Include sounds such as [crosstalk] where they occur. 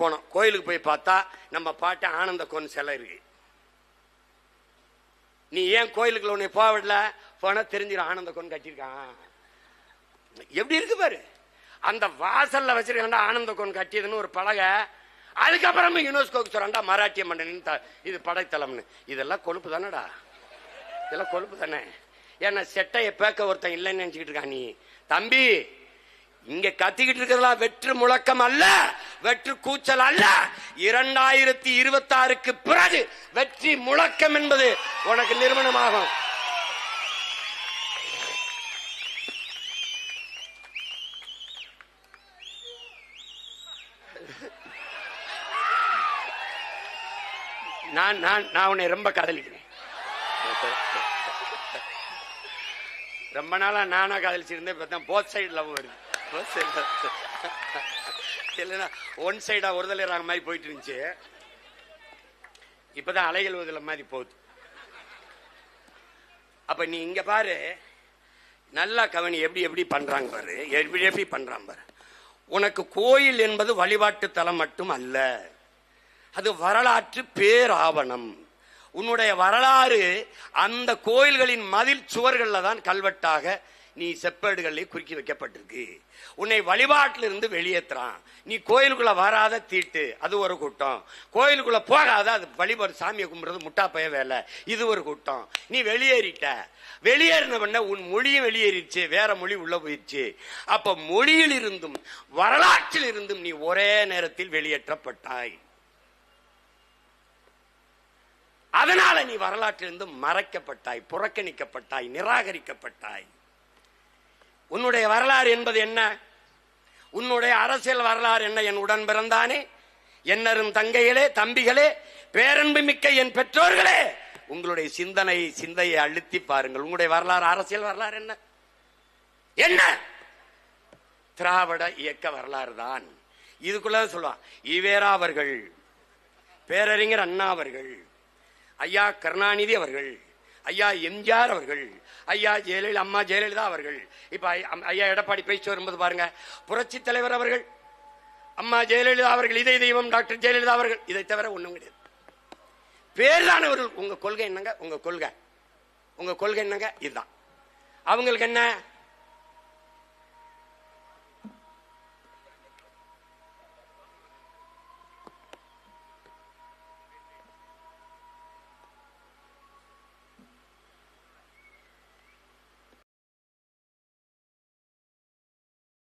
போனோம். கோயிலுக்கு போய் பார்த்தா நம்ம பாட்டு ஆனந்த கோன் சிலை இருக்கு. நீ ஏன் கோயிலுக்குள்ள உன்னை போவிடல போனா தெரிஞ்சிடும் ஆனந்த கோன் கட்டியிருக்கான். எப்படி இருக்கு பாரு? அந்த வாசல்ல வச்சிருக்காண்டா ஆனந்த கோன் கட்டியதுன்னு ஒரு பலகை. அதுக்கப்புறமா யுனெஸ்கோக்கு சொல்றாண்டா மராட்டிய மன்னனின் த- இது படைத்தளம்னு. இதெல்லாம் கொழுப்பு தானடா? இதெல்லாம் கொழுப்பு தானே? ஏன்னா செட்டையை பேக்க ஒருத்தன் இல்லைன்னு நினைச்சுக்கிட்டு இருக்கான் நீ. தம்பி இங்க கத்திக்கிட்டு இருக்கிறதெல்லாம் வெற்று முழக்கம் அல்ல. வெற்று கூச்சல் அல்ல. இரண்டாயிரத்தி இருபத்தி ஆறுக்கு பிறகு வெற்றி முழக்கம் என்பது உனக்கு நிறுவனமாகும். நான் நான் நான் உன்னை ரொம்ப காதலிக்கிறேன். ரொம்ப நாளா நானா காதலிச்சிருந்தேன் இப்போ தான் போத் சைடு லவ் வருது. [laughs] இல்லைன்னா ஒன் சைடா ஒரு தலைவராக மாதிரி போயிட்டு இருந்துச்சு. இப்பதான் அலைகள் ஊதல மாதிரி போகுது. அப்ப நீ இங்க பாரு. நல்லா கவனி எப்படி எப்படி பண்றாங்க பாரு. எப்படி எப்படி பண்றான் பாரு. உனக்கு கோயில் என்பது வழிபாட்டு தலம் மட்டும் அல்ல. அது வரலாற்று பேராவணம். உன்னுடைய வரலாறு அந்த கோயில்களின் மதில் சுவர்கள்ல தான் கல்வெட்டாக நீ செப்பேடுகளில் குறுக்கி வைக்கப்பட்டிருக்கு. உன்னை வழிபாட்டிலிருந்து வெளியேற்றுறான் நீ கோயிலுக்குள்ள வராத தீட்டு அது ஒரு கூட்டம். கோயிலுக்குள்ள போகாத அது வழிபாடு சாமியை கும்பிட்றது முட்டாப்பைய வேலை. இது ஒரு கூட்டம். நீ வெளியேறிட்ட. வெளியேறின பண்ண உன் மொழியும் வெளியேறிடுச்சு வேற மொழி உள்ள போயிடுச்சு அப்ப மொழியில் இருந்தும் வரலாற்றில் இருந்தும் நீ ஒரே நேரத்தில் வெளியேற்றப்பட்டாய். அதனால நீ வரலாற்றிலிருந்து மறைக்கப்பட்டாய் புறக்கணிக்கப்பட்டாய் நிராகரிக்கப்பட்டாய். உன்னுடைய வரலாறு என்பது என்ன? உன்னுடைய அரசியல் வரலாறு என்ன? என் உடன் பிறந்தானே என்னரும் தங்கைகளே தம்பிகளே பேரன்பு மிக்க என் பெற்றோர்களே! உங்களுடைய சிந்தனை சிந்தையை அழுத்தி பாருங்கள். உங்களுடைய வரலாறு அரசியல் வரலாறு என்ன? என்ன? திராவிட இயக்க வரலாறு தான். இதுக்குள்ள சொல்லுவான் ஈவேரா அவர்கள் பேரறிஞர் அண்ணா அவர்கள் ஐயா கருணாநிதி அவர்கள் ஐயா எம்ஜிஆர் அவர்கள் ஐயா ஜெயலலிதா அம்மா ஜெயலலிதா அவர்கள். இப்ப ஐ- அம்- ஐயா எடப்பாடி பேச்சு வரும்போது பாருங்க புரட்சி தலைவர் அவர்கள் அம்மா ஜெயலலிதா அவர்கள் இதை தெய்வம் டாக்டர் ஜெயலலிதா அவர்கள் இதை தவிர ஒண்ணும் கிடையாது. பேர்தானவர்கள் உங்க கொள்கை என்னங்க? உங்க கொள்கை. உங்க கொள்கை என்னங்க? இதுதான். அவங்களுக்கு என்ன?